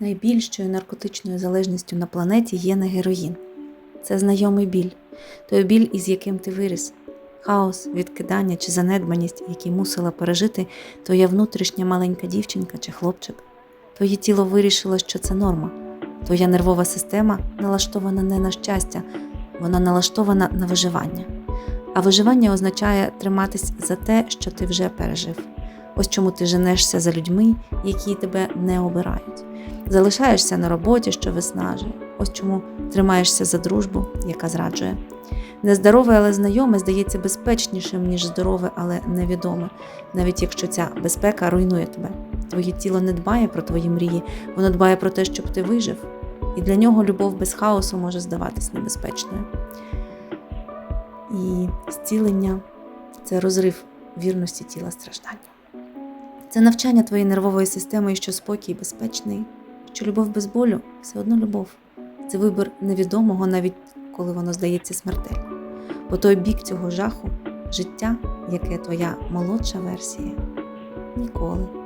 Найбільшою наркотичною залежністю на планеті є не героїн. Це знайомий біль, той біль, із яким ти виріс, хаос, відкидання чи занедбаність, які мусила пережити твоя внутрішня маленька дівчинка чи хлопчик. Твоє тіло вирішило, що це норма. Твоя нервова система налаштована не на щастя, вона налаштована на виживання. А виживання означає триматись за те, що ти вже пережив. Ось чому ти женешся за людьми, які тебе не обирають. Залишаєшся на роботі, що виснажує. Ось чому тримаєшся за дружбу, яка зраджує. Нездорове, але знайоме здається безпечнішим, ніж здорове, але невідоме, навіть якщо ця безпека руйнує тебе. Твоє тіло не дбає про твої мрії, воно дбає про те, щоб ти вижив. І для нього любов без хаосу може здаватись небезпечною. І зцілення це розрив вірності тіла страждання. Це навчання твоєї нервової системи, що спокій безпечний, що любов без болю все одно любов. Це вибір невідомого, навіть коли воно здається смертельним. По той бік цього жаху життя, яке твоя молодша версія, ніколи